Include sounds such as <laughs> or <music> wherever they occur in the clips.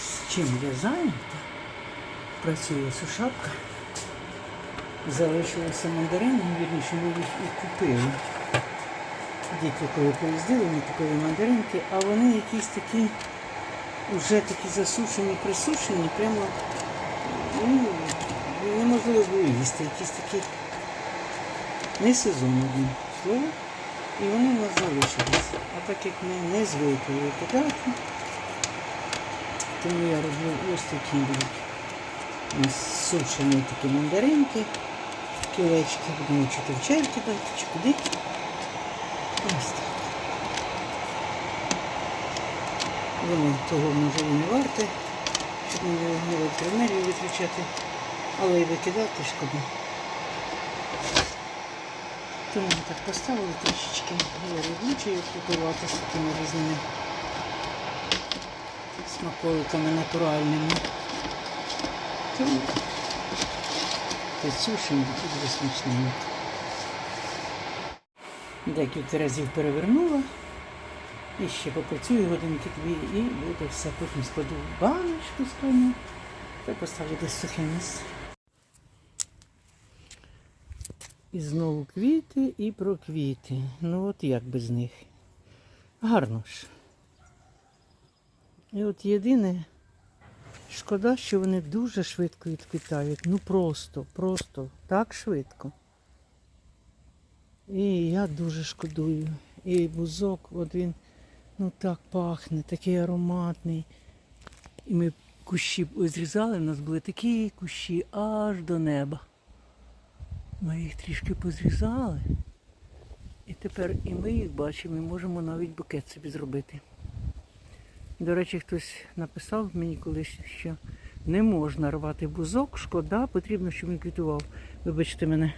З чим я зайнята? Працює сушапка. Залишилися мандарини, вірніше, ми їх і купили. Діти, коли поїздили, ми купили мандаринки, а вони якісь такі, вже такі засушені, присушені, прямо ну, неможливо було їсти. Якісь такі не сезон одним словом. І вони у нас залишились. А так як ми не звикли викидати, тому я роблю ось такі. У нас сушені такі мандаринки, кілечки, будемо чи в чай кидати, чи куди. Ось. Воно того може і не варте, щоб не електроенергію витрачати, але і викидати шкода. Тому так поставили трішечки. Я люблю чаю купувати з такими різними смаколиками натуральними. Тому підсушимо і буде смачненько. Декілька разів перевернула. І ще попрацюю годинки дві і буде все. Потім складу в баночку з складу та поставлю десь сухе місце. І знову квіти і про квіти. Ну от як без них. Гарно ж. І от єдине, шкода, що вони дуже швидко відквітають. Ну просто, просто так швидко. І я дуже шкодую. І бузок, от він ну так пахне, такий ароматний. І ми кущі зрізали, у нас були такі кущі аж до неба. Ми їх трішки позрізали. І тепер і ми їх бачимо, і можемо навіть букет собі зробити. До речі, хтось написав мені колись, що не можна рвати бузок, шкода, потрібно, щоб він квітував. Вибачте мене.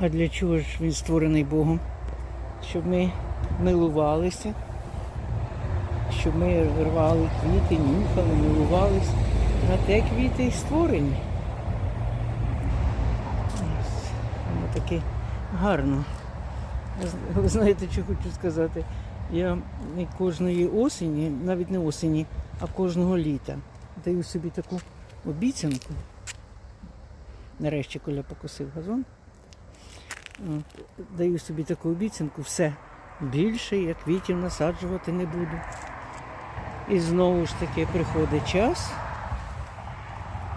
А для чого ж він створений Богом? Щоб ми милувалися, щоб ми рвали квіти, нюхали, милувалися. На те квіти і створені. Ось, Воно таке гарно. Ви знаєте, що хочу сказати? Я кожної осені, навіть не осені, а кожного літа даю собі таку обіцянку. Нарешті Коля покосив газон. Даю собі таку обіцянку, все. Більше я квітів насаджувати не буду. І знову ж таки приходить час.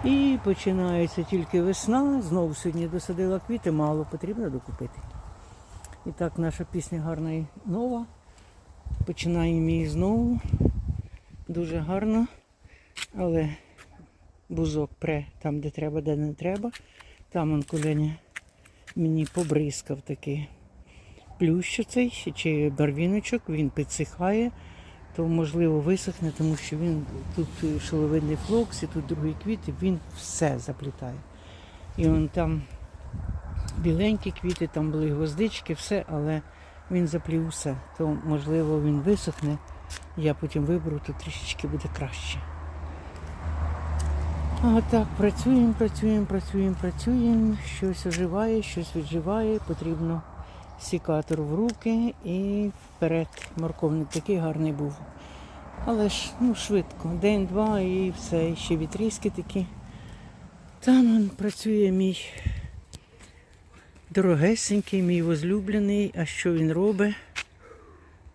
І починається тільки весна. Знову сьогодні досадила квіти, мало потрібно докупити. І так наша пісня гарна і нова. Починаємо її знову. Дуже гарно. Але бузок пре там, де треба, де не треба. Там он коленя мені побризкав такий плющ цей чи барвіночок, він підсихає, то можливо висохне, тому що він тут шоловидний флокс і тут другий квіти, він все заплітає. І он там біленькі квіти, там були гвоздички, все, але він заплів все. То можливо він висохне, я потім виберу, то трішечки буде краще. А так, працюємо, працюємо, працюємо, працюємо. Щось оживає, щось відживає, потрібно сікатор в руки і вперед. Морковник такий гарний був. Але ж ну, швидко, день-два і все, ще вітрізки такі. Там он працює мій дорогесенький, мій возлюблений. А що він робить?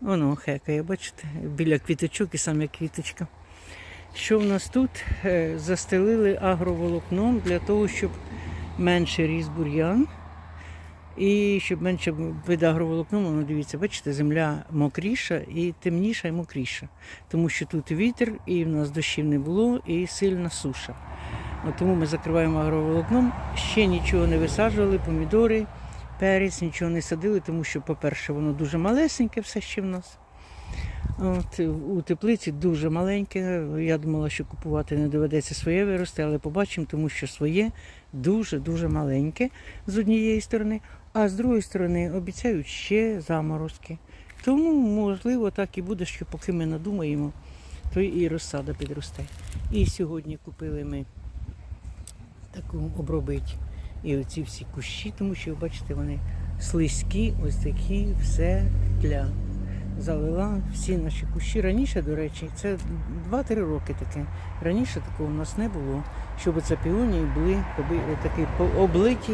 Воно хекає, бачите, біля квіточок і саме квіточка. Що в нас тут? Е, Застелили агроволокном для того, щоб менше ріс бур'ян. І щоб менше під агроволокном, воно дивіться, бачите, земля мокріша і темніша і мокріша. Тому що тут вітер, і в нас дощів не було, і сильна суша. Тому ми закриваємо агроволокном. Ще нічого не висаджували, помідори, перець, нічого не садили, тому що, по-перше, воно дуже малесеньке все ще в нас. От, у теплиці дуже маленьке. Я думала, що купувати не доведеться своє вирости, але побачимо, тому що своє дуже-дуже маленьке з однієї сторони, а з другої сторони обіцяють ще заморозки. Тому, можливо, так і буде, що поки ми надумаємо, то і розсада підросте. І сьогодні купили ми таку обробить і оці всі кущі, тому що, бачите, вони слизькі, ось такі, все тля. залила всі наші кущі. Раніше, до речі, це 2-3 роки таке. Раніше такого у нас не було, щоб це піонії були такі облиті,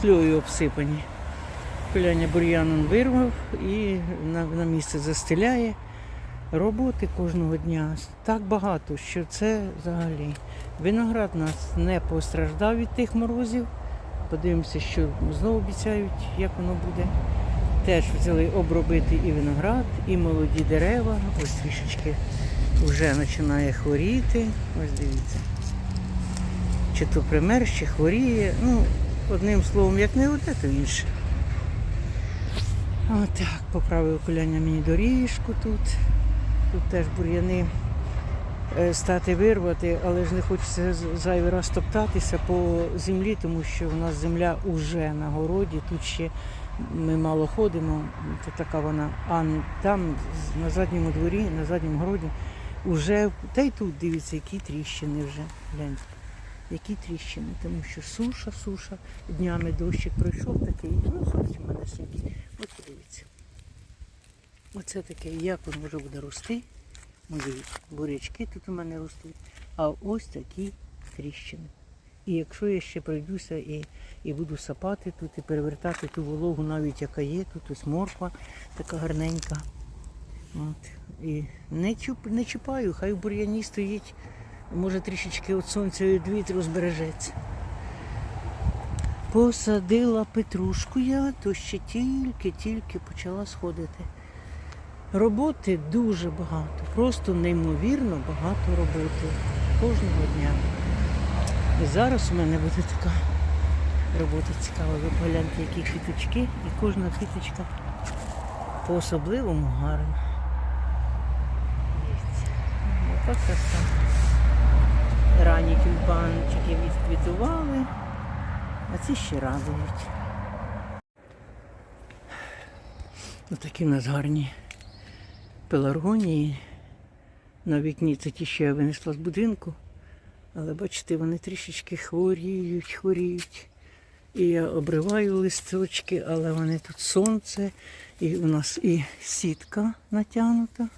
тльою обсипані. Коляня бур'яном вирвав і на, на місце застеляє. Роботи кожного дня так багато, що це взагалі. Виноград нас не постраждав від тих морозів. Подивимося, що знову обіцяють, як воно буде. Теж взяли обробити і виноград, і молоді дерева. Ось трішечки вже починає хворіти. Ось дивіться. Чи то пример, чи хворіє. Ну, одним словом, як не одне, то інше. Отак, поправив коляня мені доріжку тут. Тут теж бур'яни стати вирвати, але ж не хочеться зайвий раз топтатися по землі, тому що в нас земля уже на городі, тут ще ми мало ходимо, то така вона, а там на задньому дворі, на задньому городі, вже, та й тут дивіться, які тріщини вже. Гляньте, які тріщини, тому що суша, суша, днями дощик пройшов такий, ну зовсім манесенький. От подивіться. Оце таке, як воно вже буде рости. Дивіться, бурячки тут у мене ростуть, а ось такі тріщини. І якщо я ще пройдуся і, і буду сапати тут і перевертати ту вологу, навіть яка є, тут ось морква така гарненька. От. І не, чуп, не чіпаю, хай в бур'яні стоїть, може трішечки від сонця і від вітру збережеться. Посадила петрушку я, то ще тільки-тільки почала сходити. Роботи дуже багато, просто неймовірно багато роботи кожного дня. І зараз у мене буде така робота цікава. Ви погляньте, які квіточки, і кожна квіточка по-особливому гарна. Яка краса. Ранні тюльпанчики відквітували, а ці ще радують. Отакі в нас гарні пеларгонії. На вікні це ті, що я винесла з будинку. Але бачите, вони трішечки хворіють, хворіють. І я обриваю листочки, але вони тут сонце, і у нас і сітка натягнута,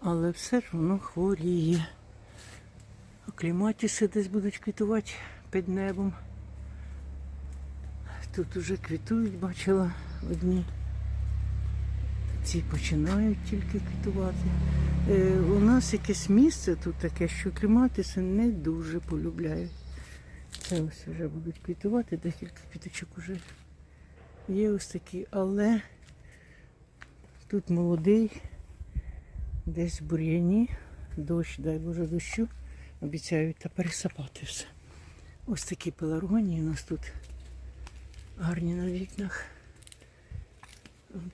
але все ж воно хворіє. Кліматіси десь будуть квітувати під небом. Тут уже квітують, бачила одні. Ці починають тільки квітувати. Е, у нас якесь місце тут таке, що кліматиси не дуже полюбляють. Це ось вже будуть квітувати, декілька квіточок вже є ось такі, але тут молодий, десь в бур'яні, дощ, дай Боже дощу, обіцяють та пересапати все. Ось такі пеларгонії у нас тут гарні на вікнах.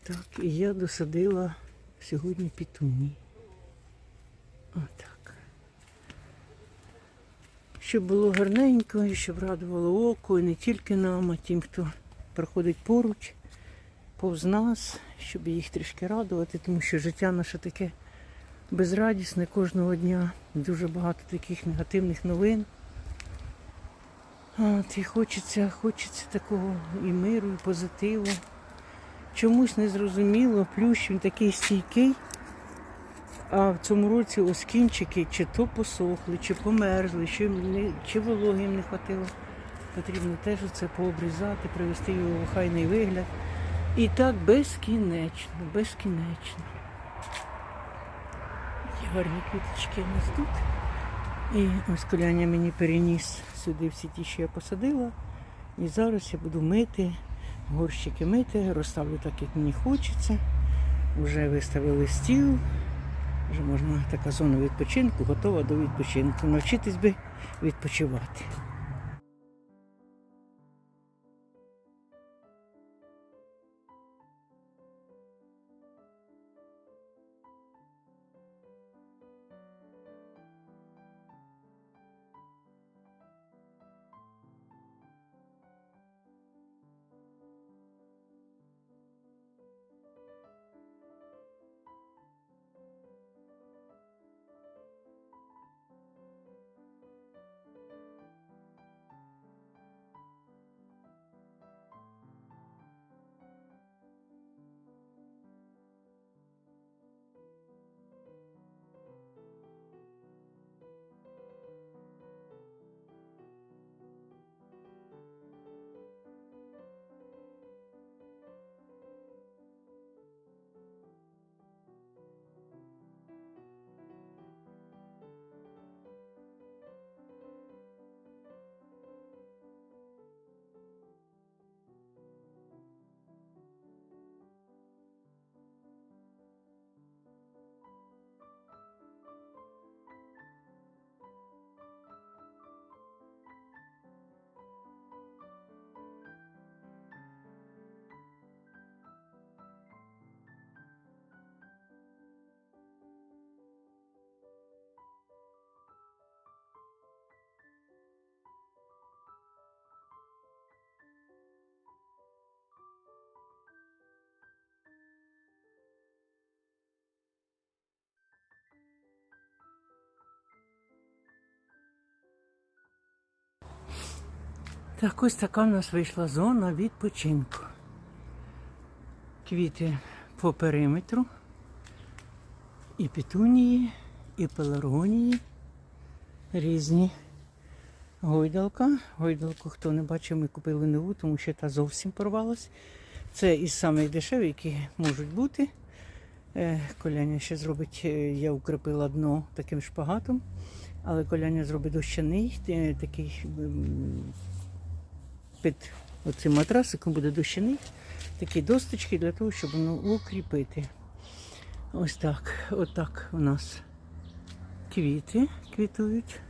Так, і я досадила сьогодні пітуні. Отак. Щоб було гарненько і щоб радувало око, і не тільки нам, а тим, хто проходить поруч, повз нас, щоб їх трішки радувати, тому що життя наше таке безрадісне кожного дня. Дуже багато таких негативних новин. От, і хочеться, хочеться такого і миру, і позитиву. Чомусь не зрозуміло, плющ він такий стійкий. А в цьому році ось кінчики чи то посохли, чи померзли, чи, чи вологи їм не хватило. Потрібно теж це пообрізати, привести його в охайний вигляд. І так безкінечно, безкінечно. Які гарні квіточки у нас тут. І ось коляня мені переніс сюди всі ті, що я посадила. І зараз я буду мити, горщики мити, розставлю так, як мені хочеться. Вже виставили стіл. Вже можна така зона відпочинку, готова до відпочинку. Навчитись би відпочивати. Так, ось така в нас вийшла зона відпочинку. Квіти по периметру. І петунії, і пеларгонії різні. Гойдалка. Гойдалку, хто не бачив, ми купили нову, тому що та зовсім порвалась. Це із самих дешевих, які можуть бути. Е, Коляня ще зробить, е, я укріпила дно таким шпагатом, але коляня зробить дощаний, е, такий під оцим матрасиком буде дощаний, такі досточки для того, щоб воно укріпити. Ось так, отак у нас квіти квітують.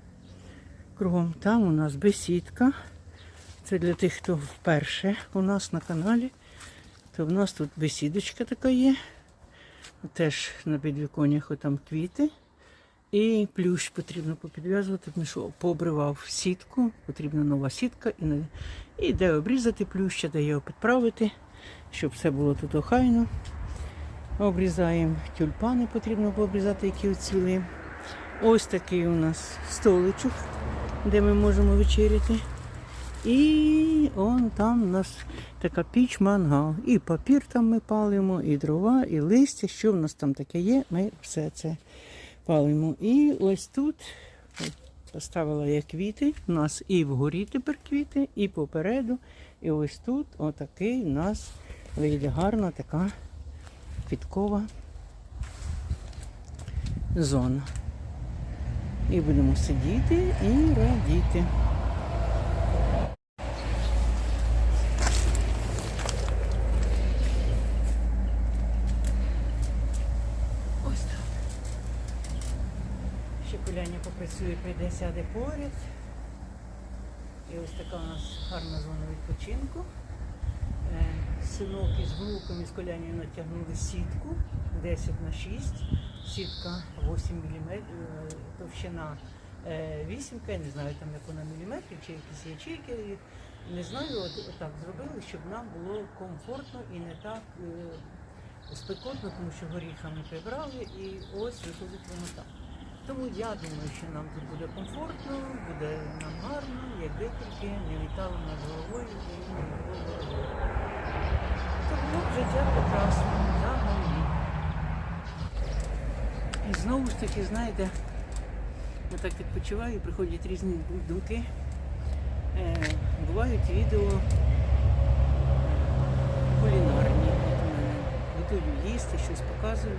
Кругом там у нас бесідка. Це для тих, хто вперше у нас на каналі. То в нас тут бесідочка така є. Теж на підвіконнях отам квіти. І плющ потрібно попідв'язувати, тому що пообривав сітку, потрібна нова сітка. І, і де обрізати плюща, де його підправити, щоб все було тут охайно. Обрізаємо тюльпани, потрібно пообрізати, які оцвіли. Ось такий у нас столичок, де ми можемо вечеряти. І он там у нас така піч мангал. І папір там ми палимо, і дрова, і листя. Що в нас там таке є, ми все це палимо. І ось тут поставила я квіти. У нас і вгорі тепер квіти, і попереду. І ось тут отакий у нас вийде гарна така квіткова зона. І будемо сидіти і радіти. Ось так. Ще Попрацює, прийде, сяде поряд. І ось така у нас гарна зона відпочинку. Е, Синок із внуком із Коляною натягнули сітку 10 на 6. Сітка 8 мм, товщина е, вісімка, я не знаю там як вона міліметрів, чи якісь ячейки. Не знаю, от, отак зробили, щоб нам було комфортно і не так е, спекотно, тому що горіхами прибрали і ось виходить воно так. Тому я думаю, що нам тут буде комфортно, буде нам гарно, якби тільки не літало над головою і було. Тому життя прекрасно взагалі. І знову ж таки, знаєте, я так відпочиваю, приходять різні думки. Е, бувають відео е, кулінарні. Готую їсти, щось показую.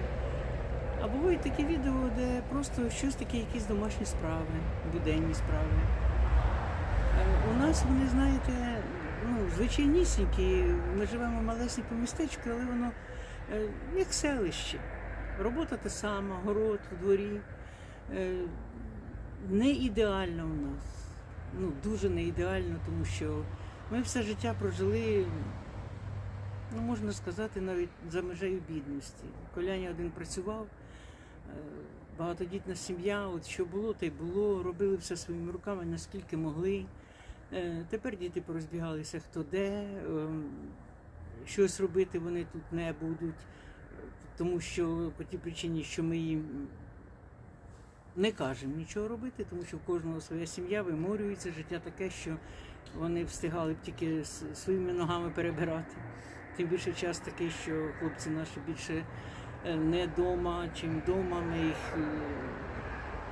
А бувають такі відео, де просто щось таке, якісь домашні справи, буденні справи. Е, У нас вони, знаєте, ну, звичайнісінькі, ми живемо в малесенькому містечку, але воно е, як селище. Робота та сама, город в дворі. Е, Не ідеально у нас. Ну, дуже не ідеально, тому що ми все життя прожили, ну, можна сказати, навіть за межею бідності. Коляня один працював, багатодітна сім'я, от що було, те й було, робили все своїми руками, наскільки могли. Е, Тепер діти порозбігалися хто де, ем, щось робити вони тут не будуть, тому що по тій причині, що ми їм не кажемо нічого робити, тому що в кожного своя сім'я виморюється, життя таке, що вони встигали б тільки своїми ногами перебирати. Тим більше час такий, що хлопці наші більше е, не вдома, чим вдома. Ми їх, е,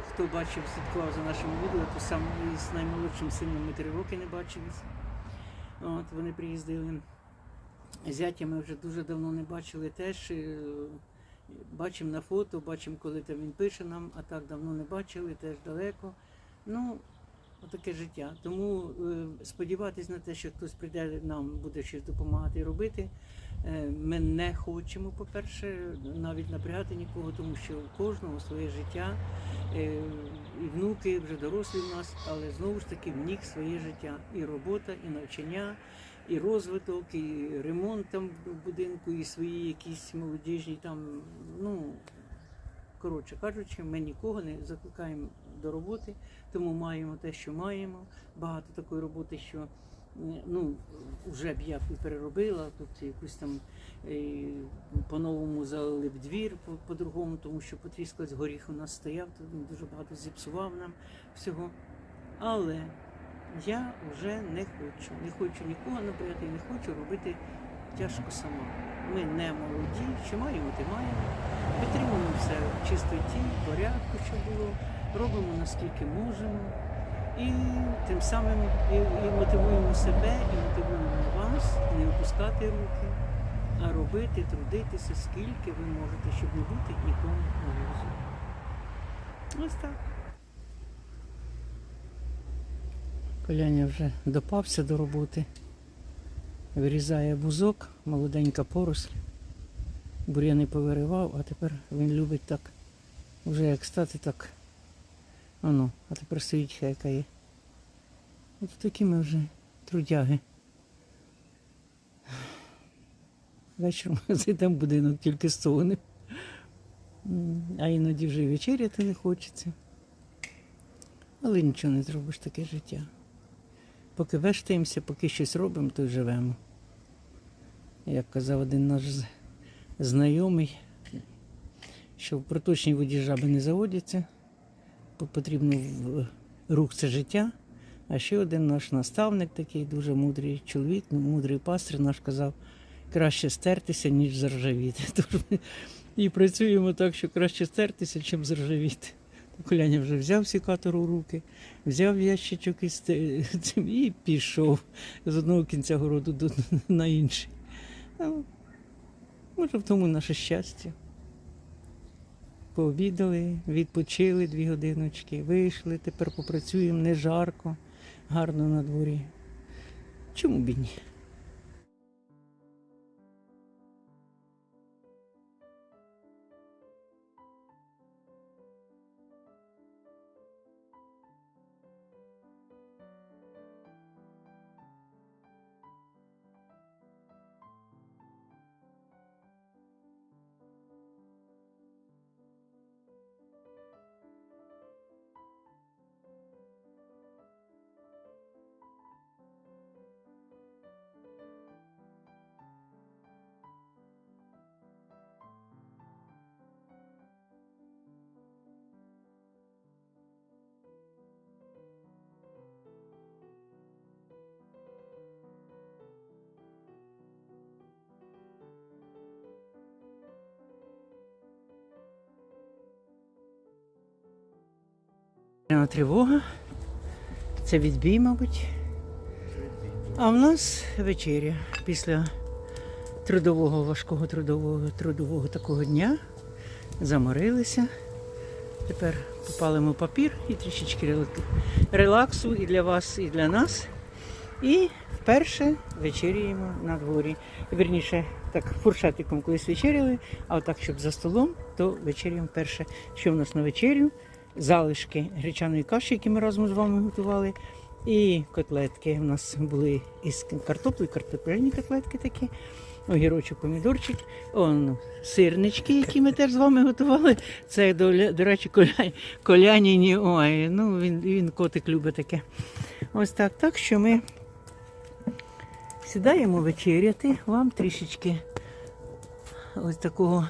хто бачив, слідкував за нашим відео, то сам із наймолодшим сином ми три роки не бачились. От, вони приїздили. Зятя ми вже дуже давно не бачили теж. е, Бачимо на фото, бачимо, коли там він пише нам, а так давно не бачили, теж далеко. Ну, отаке життя. Тому е, сподіватись на те, що хтось прийде, нам буде щось допомагати робити. Е, ми не хочемо, по-перше, навіть напрягати нікого, тому що у кожного своє життя, е, і внуки вже дорослі в нас, але знову ж таки в них своє життя. І робота, і навчання, і розвиток, і ремонт там в будинку, і свої якісь молодіжні там, ну коротше кажучи, ми нікого не закликаємо до роботи, тому маємо те, що маємо. Багато такої роботи, що ну вже б я переробила, тут якусь там е, по-новому залили б двір по- по-другому, тому що потріскався горіх у нас стояв, тут він дуже багато зіпсував нам всього. Але я вже не хочу. Не хочу нікого набирати, не хочу робити тяжко сама. Ми не молоді, що маємо, ти маємо. Підтримуємо все в чистоті, в порядку, що було, робимо наскільки можемо. І тим самим і, і мотивуємо себе, і мотивуємо вас не опускати руки, а робити, трудитися, скільки ви можете, щоб не бути нікому на. Ось так. Коляня вже допався до роботи. Вирізає бузок, молоденька поросль. Бур'яни повиривав, а тепер він любить так. Вже як стати, так. Оно, а тепер стоїть хекає. От такі ми вже трудяги. Вечором <laughs> зайдемо в будинок тільки стогне. А іноді вже вечеряти не хочеться. Але нічого не зробиш таке життя. Поки вештаємося, поки щось робимо, то й живемо. Як казав один наш знайомий, що в проточній воді жаби не заводяться, потрібно рух це життя. А ще один наш наставник, такий дуже мудрий чоловік, ну, мудрий пастир наш казав, краще стертися, ніж заржавіти. <laughs> І працюємо так, що краще стертися, чим заржавіти. Коляня вже взяв сікатор у руки, взяв ящичок із <laughs> цим і пішов з одного кінця городу до, <laughs> на інший. Ну, може, в тому наше щастя. Пообідали, відпочили дві годиночки, вийшли, тепер попрацюємо, не жарко, гарно на дворі. Чому б і ні? Повітряна Тривога. Це відбій, мабуть. А в нас вечеря після трудового, важкого трудового, трудового такого дня. Заморилися. Тепер попалимо папір і трішечки релаксу і для вас, і для нас. І вперше вечеряємо на дворі. Вірніше, так, фуршетиком колись вечеряли, а отак, щоб за столом, то вечеряємо вперше. Що в нас на вечерю? Залишки гречаної каші, які ми разом з вами готували. І котлетки. У нас були із картоплею, картопляні котлетки такі, огірочок, помідорчик, он, сирнички, які ми теж з вами готували. Це, до, до речі, коля, коляніні. Ой, ну він, він котик любить таке. Ось так. Так що ми сідаємо вечеряти. Вам трішечки ось такого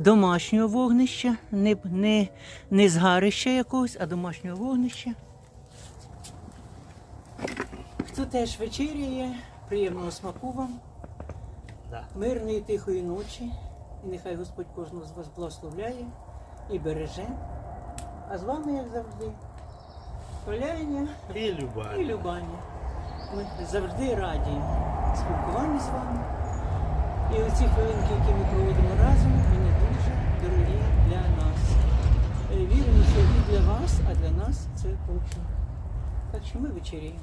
домашнього вогнища, не, не, не згарища якогось, а домашнього вогнища. Хто теж вечеряє, приємного смаку вам, Да. мирної тихої ночі. І нехай Господь кожного з вас благословляє і береже. А з вами, як завжди, Коляня І Люба. і Любаня. Ми завжди раді спілкуванню з вами. І оці хвилинки, які ми проводимо разом, вони дуже дорогі для нас. Е, Віримо, що і для вас, а для нас це точно. Так що ми вечеряємо.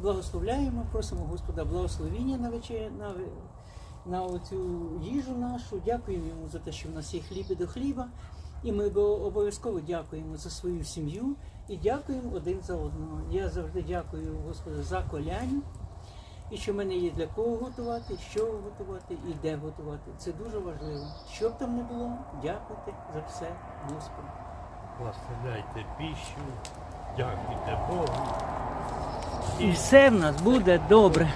Благословляємо, просимо Господа благословіння на вечер... на, на оцю їжу нашу. Дякуємо йому за те, що в нас є хліб і до хліба. І ми обов'язково дякуємо за свою сім'ю і дякуємо один за одного. Я завжди дякую Господу за коляню. І що в мене є для кого готувати, що готувати і де готувати. Це дуже важливо. Що б там не було, дякуйте за все Господу. Благословляйте піщу, дякуйте Богу. І все в нас буде добре.